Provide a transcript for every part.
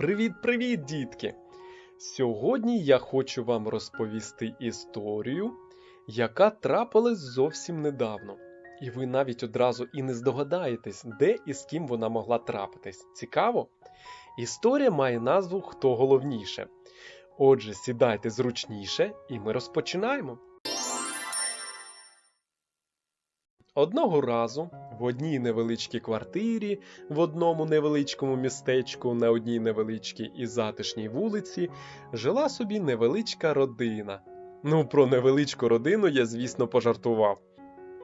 Привіт-привіт, дітки! Сьогодні я хочу вам розповісти історію, яка трапилась зовсім недавно. І ви навіть одразу і не здогадаєтесь, де і з ким вона могла трапитись. Цікаво? Історія має назву Хто головніше. Отже, сідайте зручніше, і ми розпочинаємо. Одного разу в одній невеличкій квартирі, в одному невеличкому містечку на одній невеличкій і затишній вулиці жила собі невеличка родина. Ну, про невеличку родину я, звісно, пожартував.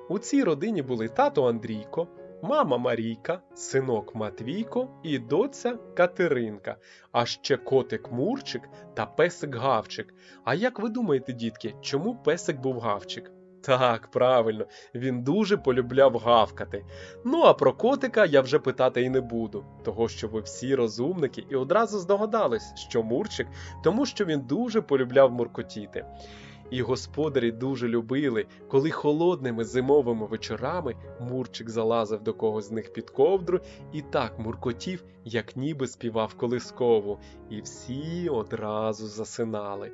У цій родині були тато Андрійко, мама Марійка, синок Матвійко і доця Катеринка, а ще котик Мурчик та песик Гавчик. А як ви думаєте, дітки, чому песик був Гавчик? Так, правильно, він дуже полюбляв гавкати. Ну а про котика я вже питати і не буду, того що ви всі розумники і одразу здогадались, що Мурчик, тому що він дуже полюбляв муркотіти. І господарі дуже любили, коли холодними зимовими вечорами Мурчик залазив до когось з них під ковдру і так муркотів, як ніби співав колискову, і всі одразу засинали.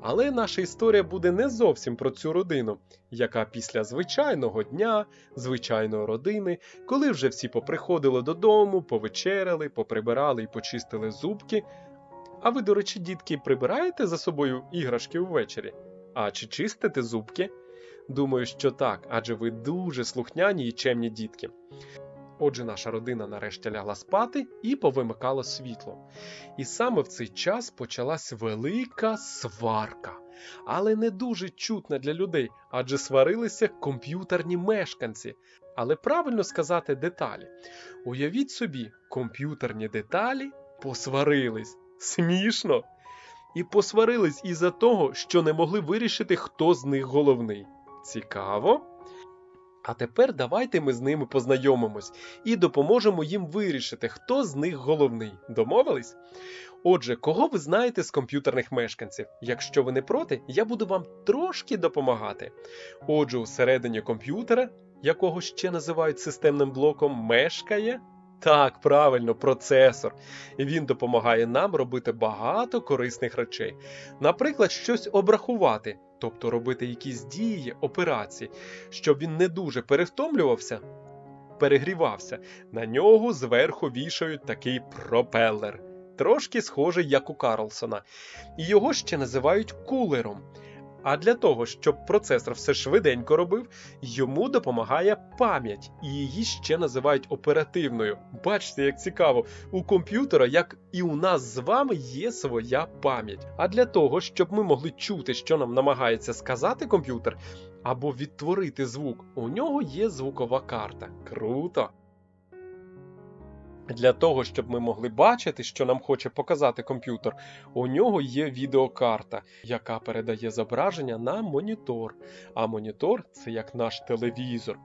Але наша історія буде не зовсім про цю родину, яка після звичайного дня, звичайної родини, коли вже всі поприходили додому, повечеряли, поприбирали і почистили зубки. А ви, до речі, дітки, прибираєте за собою іграшки ввечері? А чи чистите зубки? Думаю, що так, адже ви дуже слухняні і чемні дітки. Отже, наша родина нарешті лягла спати і повимикала світло. І саме в цей час почалась велика сварка, але не дуже чутна для людей, адже сварилися комп'ютерні мешканці. Але правильно сказати деталі. Уявіть собі, комп'ютерні деталі посварились. Смішно. І посварились із-за того, що не могли вирішити, хто з них головний. Цікаво. А тепер давайте ми з ними познайомимось і допоможемо їм вирішити, хто з них головний. Домовились? Отже, кого ви знаєте з комп'ютерних мешканців? Якщо ви не проти, я буду вам трошки допомагати. Отже, усередині комп'ютера, якого ще називають системним блоком, мешкає. Так, правильно, процесор. І він допомагає нам робити багато корисних речей. Наприклад, щось обрахувати, тобто робити якісь дії, операції, щоб він не дуже перевтомлювався, перегрівався. На нього зверху вішають такий пропелер, трошки схожий як у Карлсона. І його ще називають кулером. А для того, щоб процесор все швиденько робив, йому допомагає пам'ять, і її ще називають оперативною. Бачите, як цікаво, у комп'ютера, як і у нас з вами, є своя пам'ять. А для того, щоб ми могли чути, що нам намагається сказати комп'ютер, або відтворити звук, у нього є звукова карта. Круто! Для того, щоб ми могли бачити, що нам хоче показати комп'ютер, у нього є відеокарта, яка передає зображення на монітор. А монітор це як наш телевізор.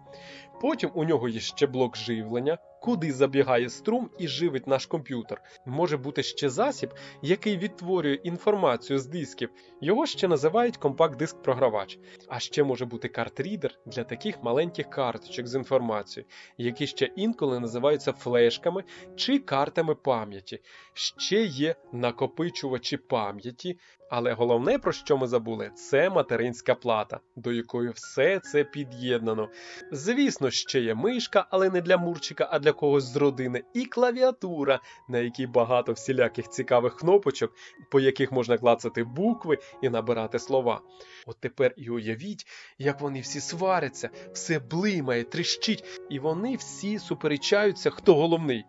Потім у нього є ще блок живлення, куди забігає струм і живить наш комп'ютер. Може бути ще засіб, який відтворює інформацію з дисків. Його ще називають компакт-диск програвач. А ще може бути картрідер для таких маленьких карточок з інформацією, які ще інколи називаються флешками чи картами пам'яті. Ще є накопичувачі пам'яті. Але головне, про що ми забули, це материнська плата, до якої все це під'єднано. Звісно, ще є мишка, але не для Мурчика, а для когось з родини, і клавіатура, на якій багато всіляких цікавих кнопочок, по яких можна клацати букви і набирати слова. От тепер і уявіть, як вони всі сваряться, все блимає, тріщить, і вони всі суперечаються, хто головний.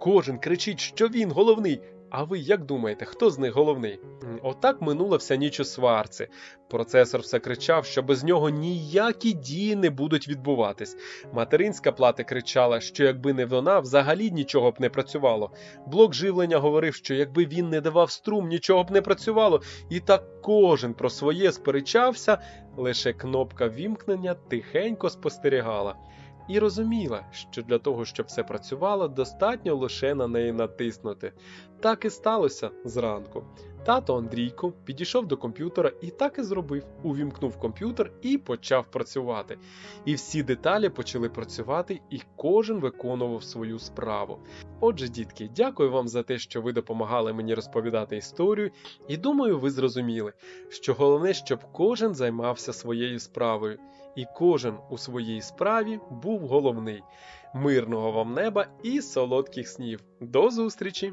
Кожен кричить, що він головний. А ви як думаєте, хто з них головний? Отак минула вся ніч у сварці. Процесор все кричав, що без нього ніякі дії не будуть відбуватись. Материнська плата кричала, що якби не вона, взагалі нічого б не працювало. Блок живлення говорив, що якби він не давав струм, нічого б не працювало. І так кожен про своє сперечався, лише кнопка вімкнення тихенько спостерігала. І розуміла, що для того, щоб все працювало, достатньо лише на неї натиснути. Так і сталося зранку. Тато Андрійко підійшов до комп'ютера і так і зробив. Увімкнув комп'ютер і почав працювати. І всі деталі почали працювати, і кожен виконував свою справу. Отже, дітки, дякую вам за те, що ви допомагали мені розповідати історію, і думаю, ви зрозуміли, що головне, щоб кожен займався своєю справою, і кожен у своїй справі був головний. Мирного вам неба і солодких снів. До зустрічі!